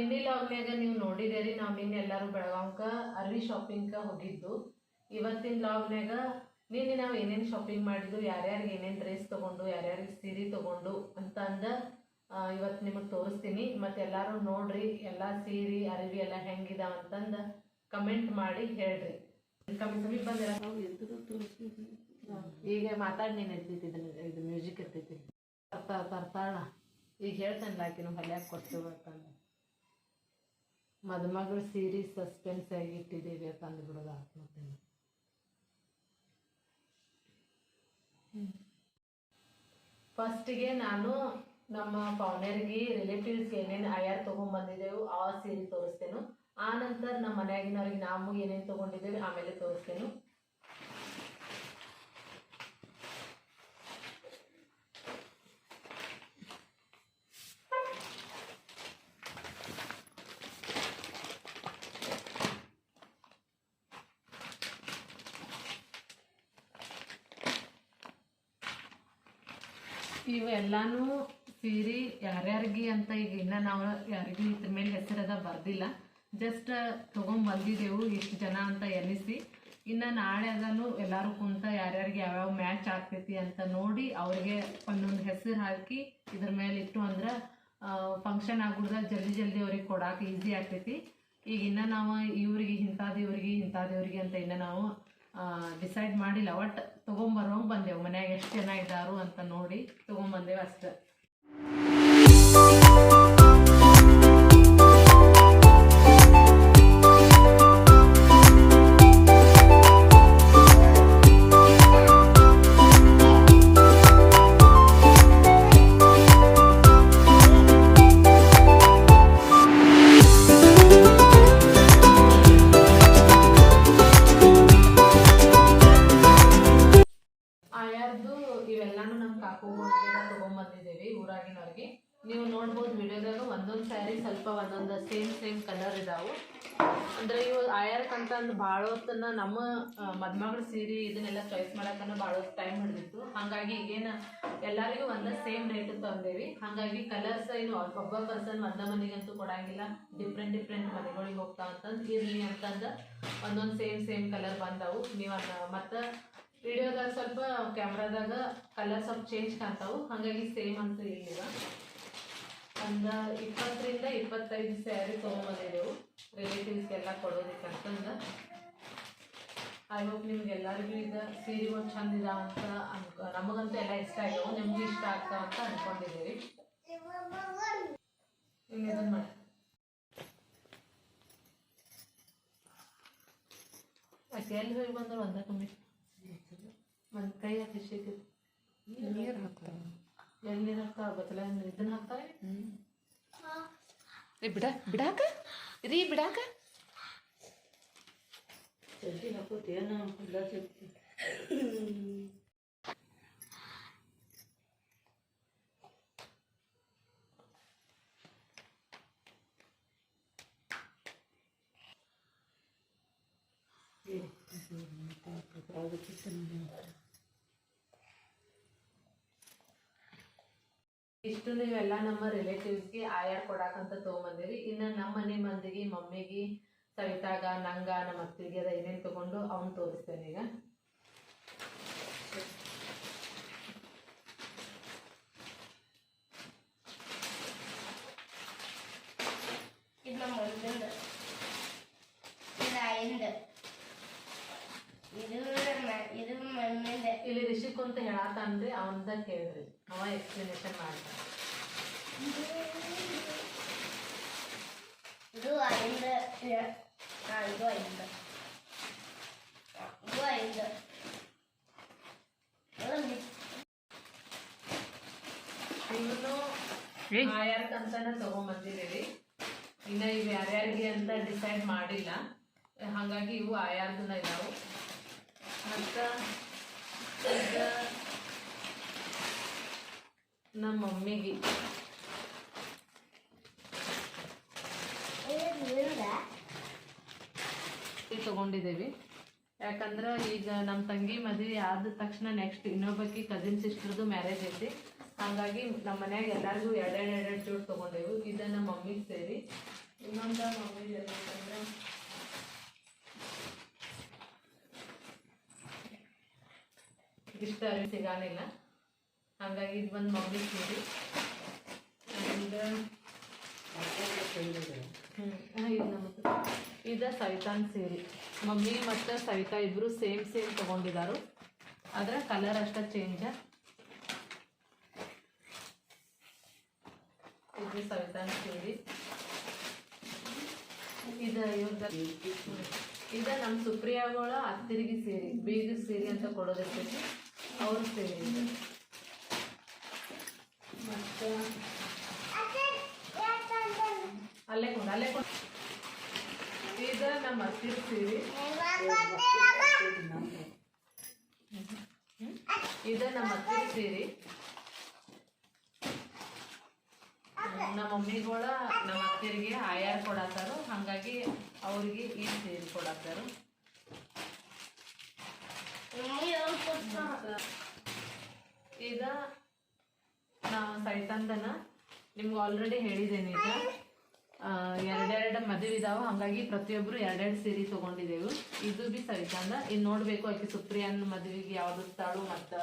ನಿನ್ನೆ ಲಾಗ್ನ್ಯಾಗ ನೀವು ನೋಡಿದೇರಿ, ನಾವು ನಿನ್ನೆ ಎಲ್ಲರೂ ಬೆಳಗಾಂಕ ಅರ್ವಿ ಶಾಪಿಂಗ್ಕ ಹೋಗಿದ್ದು. ಇವತ್ತಿನ ಲಾಗ್ನ್ಯಾಗ ನಿನ್ನೆ ನಾವು ಏನೇನು ಶಾಪಿಂಗ್ ಮಾಡಿದ್ದು ಯಾರ್ಯಾರಿಗೆ ಏನೇನು ಡ್ರೆಸ್ ತೊಗೊಂಡು, ಯಾರ್ಯಾರಿಗೆ ಸೀರೆ ತೊಗೊಂಡು ಅಂತ ಅಂದ ಇವತ್ತು ನಿಮಗೆ ತೋರಿಸ್ತೀನಿ. ಮತ್ತು ಎಲ್ಲರೂ ನೋಡ್ರಿ, ಎಲ್ಲ ಸೀರೆ, ಅರಿವಿ ಎಲ್ಲ ಹೆಂಗಿದಾವ ಅಂತಂದ ಕಮೆಂಟ್ ಮಾಡಿ ಹೇಳ್ರಿ. ಸಮೀಪ ಬಂದಿರ. ಈಗ ಮಾತಾಡಿ ನೀನು ಇರ್ತೈತಿ ಇದು ಮ್ಯೂಸಿಕ್ ಇರ್ತೈತಿ. ತರ್ತಾಳ. ಈಗ ಹೇಳ್ತಾನಲ್ಲ ಆಕಿನ ಕೊಡ್ತೀವಿ ಕೊಡ್ತೀವತ್ತಂದ ಮದುಮಗಳು ಸೀರೆ ಸಸ್ಪೆನ್ಸ್ ಆಗಿ ಇಟ್ಟಿದ್ದೀವಿ ಅಂದ್ಬಿಡೋದು ಫಸ್ಟ್ ಫಸ್ಟಿಗೆ ನಾನು ನಮ್ಮ ಪೌನರಿಗೆ ರಿಲೇಟಿವ್ಸ್ಗೆ ಏನೇನು ತಗೊಂಡ್ ತೊಗೊಂಬಂದಿದ್ದೆವು ಆ ಸೀರೆ ತೋರಿಸ್ತೇನೆ. ಆ ನಂತರ ನಮ್ಮ ಮನೆಯಾಗಿನವ್ರಿಗೆ ನಾವು ಏನೇನು ತೊಗೊಂಡಿದ್ದೇವೆ ಆಮೇಲೆ ತೋರಿಸ್ತೇನೆ. ಇವೆಲ್ಲಾನು ಸೀರೆ ಯಾರ್ಯಾರಿಗೆ ಅಂತ ಈಗ ಇನ್ನ ನಾವು ಯಾರಿಗೂ ಇದ್ರ ಮೇಲೆ ಹೆಸರದ ಬರ್ದಿಲ್ಲ. ಜಸ್ಟ್ ತಗೊಂಡ್ ಬಂದಿದ್ದೆವು ಇಷ್ಟು ಜನ ಅಂತ ಎನಿಸಿ ಇನ್ನ ನಾಳೆ ಅದನ್ನು ಎಲ್ಲರೂ ಕುಂತ ಯಾರ್ಯಾರಿಗೆ ಯಾವ್ಯಾವ ಮ್ಯಾಚ್ ಆಗ್ತೈತಿ ಅಂತ ನೋಡಿ ಅವ್ರಿಗೆ ಒಂದೊಂದು ಹೆಸರು ಹಾಕಿ ಇದ್ರ ಮೇಲೆ ಇಟ್ಟು ಅಂದ್ರೆ ಫಂಕ್ಷನ್ ಆಗ್ಬಿಡ್ದಾಗ ಜಲ್ದಿ ಜಲ್ದಿ ಅವ್ರಿಗೆ ಕೊಡಾಕ ಈಸಿ ಆಗ್ತೈತಿ. ಈಗ ಇನ್ನ ನಾವು ಇವ್ರಿಗೆ ಇಂಥದ್ದು ಇವ್ರಿಗೆ ಇಂಥದ್ದು ಇವ್ರಿಗೆ ಅಂತ ಇನ್ನ ನಾವು ಡಿಸೈಡ್ ಮಾಡಿಲ್ಲ. ಒಟ್ಟು ತೊಗೊಂಬರೋಂಗೆ ಬಂದೆವು. ಮನ್ಯಾಗ ಎಷ್ಟು ಜನ ಇದ್ದಾರು ಅಂತ ನೋಡಿ ತೊಗೊಂಬಂದೇವು ಅಷ್ಟೆ. ಕಾಕುಗಳಿಗೆ ತಗೊಂಬಂದಿದ್ದೇವೆ ಊರಾಗಿನವ್ರಿಗೆ. ನೀವು ನೋಡ್ಬೋದು ವಿಡಿಯೋದಾಗ ಒಂದೊಂದು ಸ್ಯಾರಿ ಸ್ವಲ್ಪ ಒಂದೊಂದು ಸೇಮ್ ಸೇಮ್ ಕಲರ್ ಇದಾವೆ. ಅಂದ್ರೆ ಇವು ಆಯಾರಕ್ಕಂತ ಅಂದ್ ಭಾಳ ಹೊತ್ತನ್ನ ನಮ್ಮ ಮದ್ಮಗಳ ಸೀರೆ ಇದನ್ನೆಲ್ಲ ಚಾಯ್ಸ್ ಮಾಡಕ್ಕನ ಭಾಳ ಹೊತ್ತು ಟೈಮ್ ಹಿಡಿದಿತ್ತು. ಹಾಗಾಗಿ ಈಗೇನ ಎಲ್ಲರಿಗೂ ಒಂದೇ ಸೇಮ್ ರೇಟ್ ತಂದೇವಿ. ಹಾಗಾಗಿ ಕಲರ್ಸ್ ಏನು ಒಬ್ಬ ಪರ್ಸನ್ ಒಂದ ಮನೆಗಂತೂ ಕೊಡಂಗಿಲ್ಲ. ಡಿಫ್ರೆಂಟ್ ಡಿಫ್ರೆಂಟ್ ಮನೆಗಳಿಗೆ ಹೋಗ್ತಾ ಅಂತಂದು ಇರ್ಲಿ ಅಂತಂದ ಒಂದೊಂದು ಸೇಮ್ ಸೇಮ್ ಕಲರ್ ಬಂದವು. ನೀವು ಮತ್ತು ವಿಡಿಯೋದಾಗ ಸ್ವಲ್ಪ ಕ್ಯಾಮ್ರಾದಾಗ ಕಲರ್ ಸ್ವಲ್ಪ ಚೇಂಜ್ ಕಾಣ್ತಾವು. ಹಾಗಾಗಿ ಸೇಮ್ ಅಂತ ಇಲ್ಲಿಗ. ಒಂದು ಇಪ್ಪತ್ತರಿಂದ ಇಪ್ಪತ್ತೈದು ಸ್ಯಾರಿ ತೊಗೊಂಬಂದಿದ್ದೆವು ರಿಲೇಟಿವ್ಸ್ಗೆಲ್ಲ ಕೊಡೋದಕ್ಕೆ ಅಂತಂದ. ಐ ಹೋಪ್ ನಿಮ್ಗೆ ಎಲ್ಲರಿಗೂ ಈಗ ಒಂದು ಚಂದ ಇದಾವ ಅಂತ ನಮಗಂತೂ ಎಲ್ಲ ಇಷ್ಟ ಆಗ್ಯಾವು ನಿಮ್ಗೆ ಇಷ್ಟ ಆಗ್ತಾವ ಅಂತ ಅನ್ಕೊಂಡಿದ್ದೀವಿ ಇನ್ನು ಮಾಡಿ. ಎಲ್ಲಿ ಹೋಗಿ ಬಂದ್ರೆ ಒಂದ ಕಮ್ಮಿ ಒಂದು ಕೈ ಹಾಕಿ ಶೇಕ್ ನೀರು ಹಾಕ್ತಾವ ಎಲ್ಲಿ ನೀರು ಹಾಕ್ತಾವ ಬತ್ತಲ ಇದನ್ನ ಹಾಕ್ತಾರೆ ರೀ ಬಿಡ ಬಿಡಾಕ ರೀ ಬಿಡಾಕ ಚಡ್ಡಿ ಹಾಕೋತೇನ ಇಲ್ಲ ಚಡ್ಡಿ ಇಷ್ಟು ನೀವೆಲ್ಲ ನಮ್ಮ ರಿಲೇಟಿವ್ಸ್ಗೆ ಆಯಾರ್ ಕೊಡಾಕಂತ ತೊಗೊಂಬಂದಿರಿ ಇನ್ನು ನಮ್ಮ ಮನೆ ಮಂದಿಗೆ ಮಮ್ಮಿಗೆ ಸವಿತಾಗ ನಂಗ ನಮ್ಮ ಅತ್ತಿಗೆ ಅದ ಏನೇನು ತಗೊಂಡು ಅವ್ನು ತೋರಿಸ್ತೇನೆ ಈಗ. ಇದು ನಮ್ಮ ಹೊಲ್ದಿಂದ ಇದು ಆಯಿಂದ. ಇದು ನಮ್ಮ ಇದು ಮಣ್ಣಿಂದ ಇಲ್ಲಿ ರಿಷಿಕ್ ಅಂತ ಹೇಳತ್ತಾನ್ರಿ ಅವನ್ದ ಕೇಳ್ರಿ. ಅವ ಎಕ್ಸ್ಪ್ಲನೇಷನ್ ಮಾಡ್ತಾನೆ. ಇದು ಆಯಿಂದ ಹಾ ಇದು ಆಯಿಂದ ಇದು ಇವನು ಆಯಾರ್ಕ್ ಅಂತಾನೆ ತಗೊಂಬಂದಿದ್ದೀವಿ. ಇನ್ನ ಇವು ಯಾರ್ಯಾರಿಗೆ ಅಂತ ಡಿಸೈಡ್ ಮಾಡಿಲ್ಲ. ಹಾಗಾಗಿ ಇವು ಆಯಾರ್ದನ ಇದಾವು. ಮತ್ತ ನಮ್ಮ ಮಮ್ಮಿಗೆ ಇದು ತಗೊಂಡಿದ್ದೀವಿ. ಯಾಕಂದ್ರೆ ಈಗ ನಮ್ಮ ತಂಗಿ ಮದುವೆ ಆದ ತಕ್ಷಣ ನೆಕ್ಸ್ಟ್ ಇನ್ನೊಬ್ಬಕಿ ಕಸಿನ್ ಸಿಸ್ಟರ್ದು ಮ್ಯಾರೇಜ್ ಐತಿ. ಹಾಗಾಗಿ ನಮ್ಮ ಮನ್ಯಾಗ ಎಲ್ಲರಿಗೂ ಎರಡೆರಡು ಎರಡೆರಡು ಜೋಡ್ ತೊಗೊಂಡೆವು. ಇದು ನಮ್ಮ ಮಮ್ಮಿಗೆ ಸೇರಿ. ಇನ್ನೊಂದು ಮಮ್ಮಿಗೆ ಏನಂತಂದ್ರೆ, ಇಷ್ಟ ಸಿಗಾನಿಲ್ಲ. ಹಾಗಾಗಿ ಇದು ಒಂದು ಮಮ್ಮಿಗೆ ಸೇರಿ. ಆ್ಯಂಡ್ ಇದ ಸವಿತಾನ್ ಸೀರೆ. ಮಮ್ಮಿ ಮತ್ತು ಸವಿತಾ ಇಬ್ಬರು ಸೇಮ್ ಸೇಮ್ ತೊಗೊಂಡಿದ್ದಾರು ಅದರ ಕಲರ್ ಅಷ್ಟೇ ಚೇಂಜ ಇದು ಸವಿತಾನ್ ಸೀರೆ. ಇದು ಇವ್ರದ ಇದ ನಮ್ಮ ಸುಪ್ರಿಯಾಗಳ ಅತ್ತಿರಿಗೆ ಸೀರೆ ಬೀಗ ಸೀರೆ ಅಂತ ಕೊಡೋದಕ್ಕೆ ಅವ್ರ ಸೀರೆ ಇದು. ಮತ್ತು ಅಲ್ಲೇ ಕೊಂಡು ಅಲ್ಲೇ ಕೊಂಡು. ಈಗ ನಮ್ಮ ಹತ್ತಿರ ಇದ ನಮ್ಮ ಸೇರಿ ನಮ್ಮ ಮಮ್ಮಿಗಳ ನಮ್ಮ ಅತ್ತಿರಿಗೆ ಆಯಾರ್ ಕೊಡತ್ತಾರು ಹಾಗಾಗಿ ಅವ್ರಿಗೆ ಈ ಸೇರಿ ಕೊಡತ್ತಾರು ಈಗ ನಾವು ಸೈತಂದನ ನಿಮ್ಗೆ ಆಲ್ರೆಡಿ ಹೇಳಿದ್ದೇನೆ ಈಗ. ಎರಡೆರಡು ಮದುವೆ ಇದಾವೆ. ಹಾಗಾಗಿ ಪ್ರತಿಯೊಬ್ಬರು ಎರಡೆರಡು ಸೀರೆ ತಗೊಂಡಿದ್ದೇವೆ ಇದು ಬಿ ಸರಿ ಚಂದ ಇನ್ನು ನೋಡಬೇಕು ಆಕೆ ಸುಪ್ರಿಯನ್ ಮದುವೆಗೆ ಯಾವ್ದು ಇರ್ತಾಳು ಮತ್ತು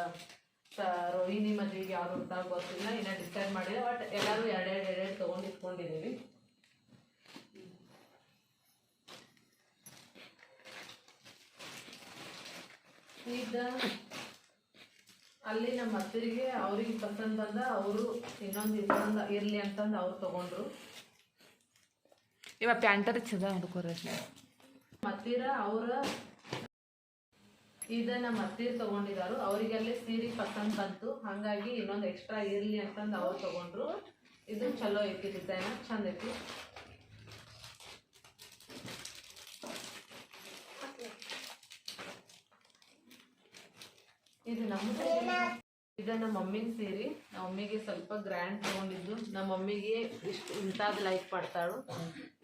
ರೋಹಿಣಿ ಮದುವೆಗೆ ಯಾವ್ದು ಇರ್ತಾಳು ಗೊತ್ತಿಲ್ಲ. ಇನ್ನ ಡಿಸೈಡ್ ಮಾಡಿಲ್ಲ. ಬಟ್ ಎಲ್ಲರೂ ಎರಡೆರಡು ಎರಡೆರಡು ತಗೊಂಡು ಇಟ್ಕೊಂಡಿದ್ದೀವಿ ಈಗ ಅಲ್ಲಿ ನಮ್ಮ ಅತ್ತಿರಿಗೆ ಅವ್ರಿಗೆ ಪಸಂದ್ ಅವರು ಇನ್ನೊಂದು ಇನ್ನೊಂದು ಇರ್ಲಿ ಅಂತಂದು ಅವ್ರು ತಗೊಂಡ್ರು. ಇವ ಪ್ಯಾಂಟರ್ ಚದ ಹುಡುಕೋರ ಮತ್ತಿರ ಅವ್ರ ಇದ ನಮ್ಮ ಅತ್ತೀರ್ ತಗೊಂಡಿದಾರು. ಅವರಿಗೆಲ್ಲ ಸೀರೆ ಪಸಂದ್ ಬಂತು. ಹಂಗಾಗಿ ಇನ್ನೊಂದು ಎಕ್ಸ್ಟ್ರಾ ಇರ್ಲಿ ಅಂತಂದು ಅವ್ರು ತಗೊಂಡ್ರು. ಇದು ಚಲೋ ಐತಿ ಡಿಸೈನ್ ಚಂದ ಐತಿ. ಇದು ನಮ್ಮ ಇದು ನಮ್ಮ ಮಮ್ಮಿನ ಸೀರೆ ನಮ್ಮ ಮಮ್ಮಿಗೆ ಸ್ವಲ್ಪ ಗ್ರ್ಯಾಂಡ್ ತಗೊಂಡಿದ್ದು. ನಮ್ಮ ಮಮ್ಮಿಗೆ ಇಷ್ಟು ಇಂಥದ್ದು ಲೈಕ್ ಪಡ್ತಾಳು.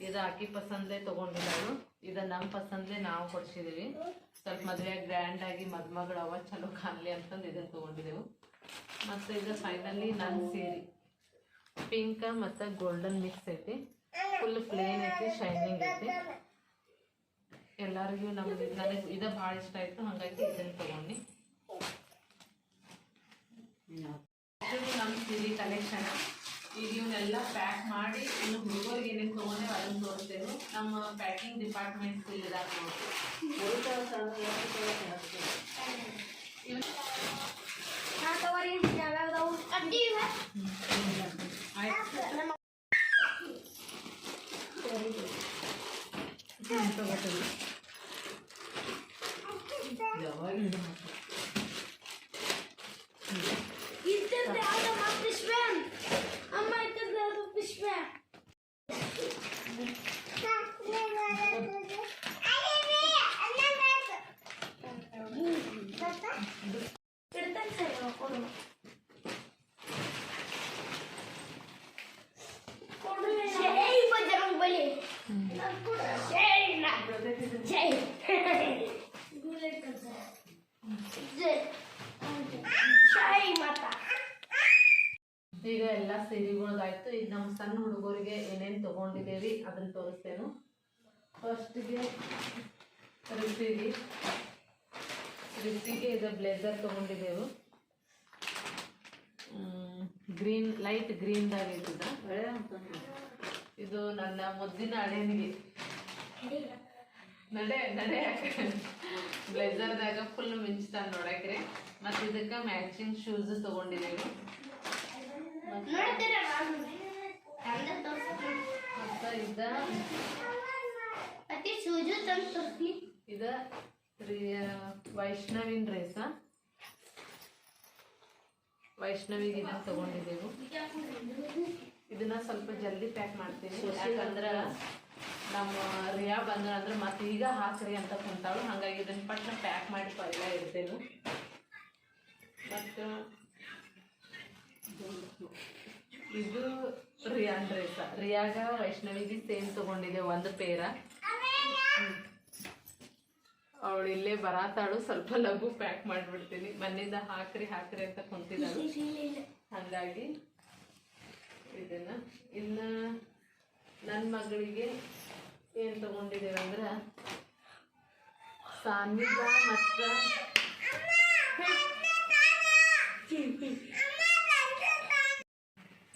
ಇದು ಆಕಿ ಪಸಂದೇ ತಗೊಂಡಿದ್ದಾಳು. ಇದು ನಮ್ಮ ಪಸಂದೇ ನಾವು ಕೊಡ್ಸಿದೀವಿ. ಸ್ವಲ್ಪ ಮದುವೆ ಗ್ರ್ಯಾಂಡ್ ಆಗಿ ಮದ್ಮಗಳವ ಚಲೋ ಕಾಣಲಿ ಅಂತಂದು ಇದನ್ನು ತೊಗೊಂಡಿದ್ದೆವು ಮತ್ತು ಇದು ಫೈನಲಿ ನನ್ನ ಸೀರೆ. ಪಿಂಕ್ ಮತ್ತು ಗೋಲ್ಡನ್ ಮಿಕ್ಸ್ ಐತಿ. ಫುಲ್ ಪ್ಲೇನ್ ಐತಿ ಶೈನಿಂಗ್ ಐತಿ. ಎಲ್ಲರಿಗೂ ನಮ್ಗೆ ನನಗೆ ಇದು ಭಾಳ ಇಷ್ಟ ಆಯಿತು. ಹಾಗಾಗಿ ಇದನ್ನು ತಗೊಂಡು ಇದು ನಮ್ಮ ಸೀರೆ ಕಲೆಕ್ಷನ್ ಇವನ್ನೆಲ್ಲ ಪ್ಯಾಕ್ ಮಾಡಿ ಇನ್ನು ಹುಡುಗರಿಗೆ ಏನೇನು ತೊಗೊಂಡೆ ಅದನ್ನು ತೋರಿಸ್ತೇವೆ ನಮ್ಮ ಪ್ಯಾಕಿಂಗ್ ಡಿಪಾರ್ಟ್ಮೆಂಟ್ ಇಲ್ಲಿದ್ದಾರೆ ನೋಡಿ ಆಯ್ತು ಈಗ ಎಲ್ಲ ಸೀರೆಗಳ್ದಾಯ್ತು ಈಗ ನಮ್ಮ ಸಣ್ಣ ಹುಡುಗರಿಗೆ ಏನೇನು ತೊಗೊಂಡಿದ್ದೇವೆ ಅದನ್ನ ತೋರಿಸ್ತೇನು. ಫಸ್ಟಿಗೆ ರಿಸಿಗೆ ರಿಸಿಗೆ ಇದು. ಬ್ಲೇಸರ್ ತೊಗೊಂಡಿದ್ದೆವು. ಗ್ರೀನ್ ಲೈಟ್ ಗ್ರೀನ್ದಾಗ ಇದ್ದದ ಇದು ನನ್ನ ಮುದ್ದಿನ ಹಳೇನಿಗೆ ನಡೆ ನಡೆ ಬ್ಲೇಸರ್ದಾಗ ಫುಲ್ ಮಿಂಚ್ತಾನೆ ನೋಡಕ್ರಿ. ಮತ್ತು ಇದಕ್ಕೆ ಮ್ಯಾಚಿಂಗ್ ಶೂಸ್ ತೊಗೊಂಡಿದ್ದೇವೆ ಮತ್ತು ಇದ ವೈಷ್ಣವಿನ್ ಡ್ರೆಸ್ ವೈಷ್ಣವಿಗೆ ಇದನ್ನ ತಗೊಂಡಿದ್ದೆವು ಇದನ್ನ ಸ್ವಲ್ಪ ಜಲ್ದಿ ಪ್ಯಾಕ್ ಮಾಡ್ತೀನಿ. ಯಾಕಂದ್ರ ನಮ್ಮ ರಿಯಾ ಬಂದ್ರ ಅಂದ್ರೆ ಮತ್ತೆ ಈಗ ಹಾಕ್ರಿ ಅಂತ ಕುಂತಾಳು. ಹಾಗಾಗಿ ಇದನ್ನ ಪಟ್ನ ಪ್ಯಾಕ್ ಮಾಡಿ ಪಲ್ಯ ಇಡ್ತೇನೆ. ಮತ್ತು ಇದು ರಿಯಾನ್ ಡ್ರೆಸ್ ರಿಯಾಗ ವೈಷ್ಣವಿಗೆ ಸೇಮ್ ತಗೊಂಡಿದೆ ಒಂದು ಪೇರ. ಅವಳು ಇಲ್ಲೇ ಬರಾತಾಳು. ಸ್ವಲ್ಪ ಲಘು ಪ್ಯಾಕ್ ಮಾಡಿಬಿಡ್ತೀನಿ. ಮನೆಯಿಂದ ಹಾಕ್ರಿ ಹಾಕ್ರಿ ಅಂತ ಕುಂತಿದ್ದಾಳು. ಹಾಗಾಗಿ ಇದನ್ನ ಇನ್ನು ನನ್ನ ಮಗಳಿಗೆ ಏನು ತಗೊಂಡಿದ್ದೇವೆ ಅಂದ್ರೆ ಸಾನ್ವಿಕ ಮತ್ತು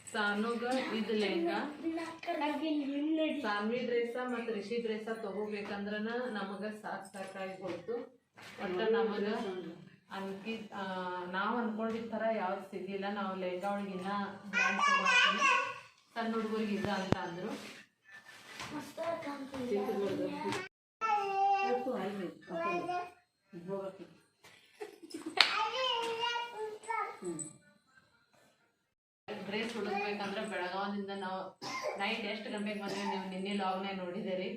ಸಾನುಗ ಇದು ಲೆಹಂಗಾ. ಸಾನ್ವಿ ಡ್ರೆಸ್ಸ ಮತ್ತು ರಿಷಿ ಡ್ರೆಸ್ಸ ತಗೋಬೇಕಂದ್ರನ ನಮಗ ಸಾಕ್ ಸಾಕಾಗಿ ಹೋಯ್ತು ಒಟ್ಟ ನಮಗ ಅನ್ಕಿ ನಾವು ಅನ್ಕೊಂಡಿದ್ ಥರ ಯಾವ್ದು ಸಿಗಲಿಲ್ಲ ನಾವು ಲೆಹಂಗಾ ಒಳಗಿನ್ನ ಸಣ್ಣ ಹುಡುಗರಿಗೆ ಇಲ್ಲ ಅಂತ ಅಂದರು. ಡ್ರೆಸ್ ಹುಡುಕ್ಬೇಕಂದ್ರೆ ಬೆಳಗಾವದಿಂದ ನಾವು ನೈಟ್ ಎಷ್ಟು ಗಂಟೆಗೆ ಬಂದ್ರೆ ನೀವು ನಿನ್ನೆ ಲಾಗ್ನೇ ನೋಡಿದಿರಿ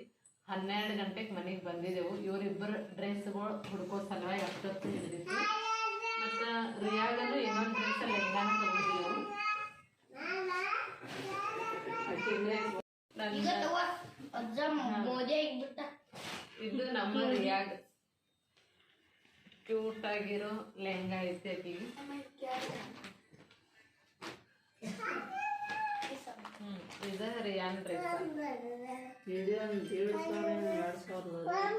ಹನ್ನೆರಡು ಗಂಟೆಗೆ ಮನೆಗೆ ಬಂದಿದ್ದೆವು. ಇವರಿಬ್ಬರು ಡ್ರೆಸ್ಗಳು ಹುಡ್ಕೋ ಸಲುವಾಗಿ ಅಷ್ಟೊತ್ತು ಹಿಡಿದಿತ್ತು ಮತ್ತು ರಿಯಾಗಲು ಇನ್ನೊಂದು ಡ್ರೆಸ್ ಲೆಹಂಗಾನ ತಗೊಂಡಿದ್ದೆವು. ಇದು ನಮ್ಮ ರಿಯಾಗ್. ಕ್ಯೂಟ್ ಆಗಿರೋ ಲೆಹಂಗಾ ಐತಿ ಆಕಿಗೆ ಹ್ಮ್ ಇದು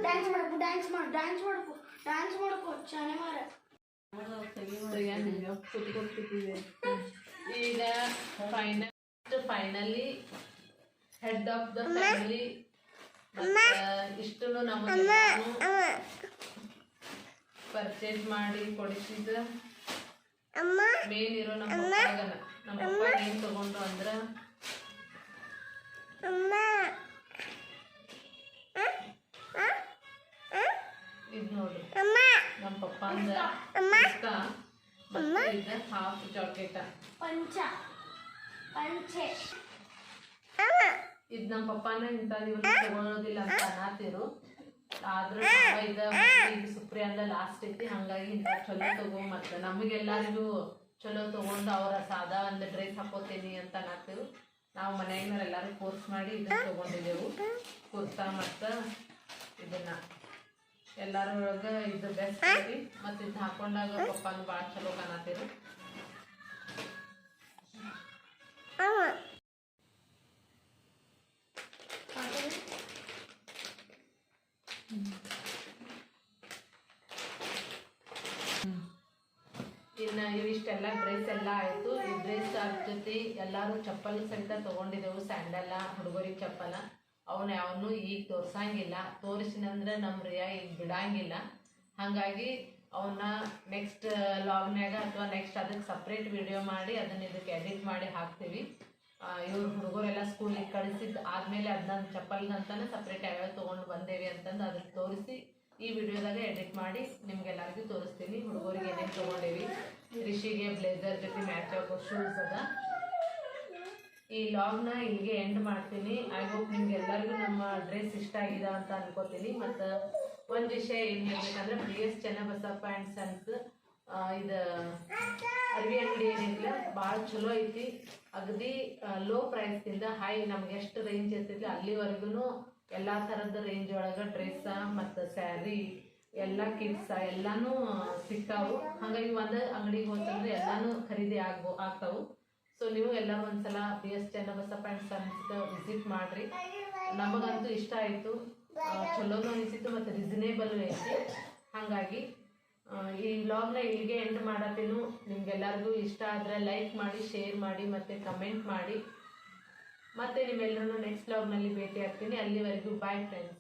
ಡ್ಯಾನ್ಸ್ ಮಾಡ್ಕೊ ಡ್ಯಾನ್ಸ್ ಮಾಡು ಡ್ಯಾನ್ಸ್ ಮಾಡ್ಕೊ ಡ್ಯಾನ್ಸ್ ಮಾಡ್ಕೊ ಈಗ final finally head of the family ಇಷ್ಟು ನಮ್ಮ ಪರ್ಚೇಸ್ ಮಾಡಿ ಕೊಡಿಸಿದ ಮೇನ್ ಇರೋ ನಮ್ಮ ನಮ್ಮ ಅಪ್ಪ ಏನ್ ತಗೊಂಡ್ರು ಅಂದ್ರ ನಮ್ಮ ಪಪ್ಪ ಅಂದ ಹಾಫ್ ಜಾಕೆಟ್ ಪಂಚ. ಪಂಚೆ. ಇದ್ ನಮ್ಮ ಪಪ್ಪಾನ ಇಂಥ ದಿವಸ ತಗೊಳೋದಿಲ್ಲ ಅಂತ ಅನ್ನತಿರು ಆದ್ರೂ ಇದ ಈಗ ಸುಪ್ರಿಯಾಂದ ಲಾಸ್ಟ್ ಐತಿ ಹಂಗಾಗಿ ಇಂಥ ಚಲೋ ತಗೋ ಮತ್ತ ನಮಗೆಲ್ಲರಿಗೂ ಚಲೋ ತಗೊಂಡು ಅವರ ಸಾದಾ ಒಂದು ಡ್ರೆಸ್ ಹಾಕೋತೀನಿ ಅಂತ ಅನ್ನತಿರು ನಾವು ಮನ್ಯಾಗಿನವ್ರು ಎಲ್ಲಾರು ಕೋರ್ಸ್ ಮಾಡಿ ಇದನ್ನ ತಗೊಂಡಿದ್ದೆವು. ಕುರ್ತಾ ಮತ್ತ ಇದನ್ನ. ಎಲ್ಲಾರ ಒಳಗ ಇದು ಬೆಸ್ಟ್ ಐತಿ ಮತ್ತ ಇದ್ ಹಾಕೊಂಡಾಗ ಪಪ್ಪಾನು ಭಾಳ ಚಲೋ ಕಾಣತ್ತೀರಿ ಇನ್ನು ಇವಿಷ್ಟೆಲ್ಲ ಡ್ರೆಸ್ ಎಲ್ಲ ಆಯಿತು. ಈ ಡ್ರೆಸ್ ಜೊತೆ ಎಲ್ಲರೂ ಚಪ್ಪಲ್ ಸಹಿತ ತೊಗೊಂಡಿದ್ದೆವು ಸ್ಯಾಂಡಲ್ಲ ಹುಡುಗರಿಗೆ ಚಪ್ಪಲ. ಅವನ್ನ ಯಾವನು ಈಗ ತೋರ್ಸಂಗಿಲ್ಲ, ತೋರಿಸಿನಂದ್ರೆ ನಮ್ಮ ರಿಯಾ ಈಗ ಬಿಡಂಗಿಲ್ಲ. ಹಾಗಾಗಿ ಅವನ್ನ ನೆಕ್ಸ್ಟ್ ಲಾಗ್ನ್ಯಾಗ ಅಥವಾ ನೆಕ್ಸ್ಟ್ ಅದಕ್ಕೆ ಸಪ್ರೇಟ್ ವಿಡಿಯೋ ಮಾಡಿ ಅದನ್ನ ಇದಕ್ಕೆ ಎಡಿಟ್ ಮಾಡಿ ಹಾಕ್ತೀವಿ. ಇವ್ರ ಹುಡುಗರೆಲ್ಲ ಸ್ಕೂಲಿಗೆ ಕಳಿಸಿದ್ದು ಆದಮೇಲೆ ಅದನ್ನ ಚಪ್ಪಲ್ಗಂತಾನೆ ಸಪ್ರೇಟ್ ಯಾವ್ಯಾವ ತೊಗೊಂಡು ಬಂದೇವಿ ಅಂತಂದು ಅದಕ್ಕೆ ತೋರಿಸಿ ಈ ವಿಡಿಯೋದಾಗ ಎಡಿಟ್ ಮಾಡಿ ನಿಮ್ಗೆಲ್ಲರಿಗೂ ತೋರಿಸ್ತೀನಿ. ಹುಡುಗರಿಗೆ ಏನೇನು ತೊಗೊಂಡೇವಿ, ರಿಷಿಗೆ ಬ್ಲೇಸರ್ ಜೊತೆ ಮ್ಯಾಚ್ ಆಗೋ ಶೂಸ್ ಅದ. ಈ ಲಾಗ್ನ ಇಲ್ಲಿಗೆ ಎಂಡ್ ಮಾಡ್ತೀನಿ. ಐ ಹೋಪ್ ನಿಮ್ಗೆ ಎಲ್ಲರಿಗೂ ನಮ್ಮ ಡ್ರೆಸ್ ಇಷ್ಟ ಆಗಿದೆ ಅಂತ ಅನ್ಕೋತೀನಿ. ಮತ್ತು ಒಂದು ವಿಷಯ ಏನು ಹೇಳ್ಬೇಕಂದ್ರೆ B S Chennabasappa and sons ಇದು ಅರ್ವಿ ಅಂಗಡಿ ಏನಿಲ್ಲ ಭಾಳ ಚಲೋ ಐತಿ. ಅಗದಿ ಲೋ ಪ್ರೈಸ್ದಿಂದ ಹೈ ನಮ್ಗೆ ಎಷ್ಟು ರೇಂಜ್ ಇರ್ತೈತಿ ಅಲ್ಲಿವರೆಗೂ ಎಲ್ಲ ಥರದ ರೇಂಜ್ ಒಳಗೆ ಡ್ರೆಸ್ಸ ಮತ್ತು ಸ್ಯಾರಿ ಎಲ್ಲ ಕಿಡ್ಸ ಎಲ್ಲನೂ ಸಿಗ್ತಾವು ಹಾಗಾಗಿ ಒಂದು ಅಂಗಡಿಗೆ ಹೋತಂದ್ರೆ ಎಲ್ಲನೂ ಖರೀದಿ ಆಗ್ಬೋ, ಆಗ್ತಾವು. ಸೊ ನೀವು ಎಲ್ಲ ಒಂದ್ಸಲ B S Chennabasappa and sons visit ಮಾಡ್ರಿ. ನಮಗಂತೂ ಇಷ್ಟ ಆಯಿತು. ಚಲೋನು ಅನಿಸಿತ್ತು ಮತ್ತು ರಿಸನೇಬಲ್ ಐತಿ. ಹಾಗಾಗಿ ಈ ವ್ಲಾಗ್ನ ಇಲ್ಲಿಗೆ ಎಂಡ್ ಮಾಡತ್ತೇನು. ನಿಮ್ಗೆಲ್ಲರಿಗೂ ಇಷ್ಟ ಆದರೆ ಲೈಕ್ ಮಾಡಿ ಶೇರ್ ಮಾಡಿ ಮತ್ತು ಕಮೆಂಟ್ ಮಾಡಿ. ಮತ್ತೆ ನಿಮ್ಮೆಲ್ಲರೂ ನೆಕ್ಸ್ಟ್ ವ್ಲಾಗ್ನಲ್ಲಿ ಭೇಟಿ ಆಗ್ತೀನಿ. ಅಲ್ಲಿವರೆಗೂ ಬಾಯ್ ಫ್ರೆಂಡ್ಸ್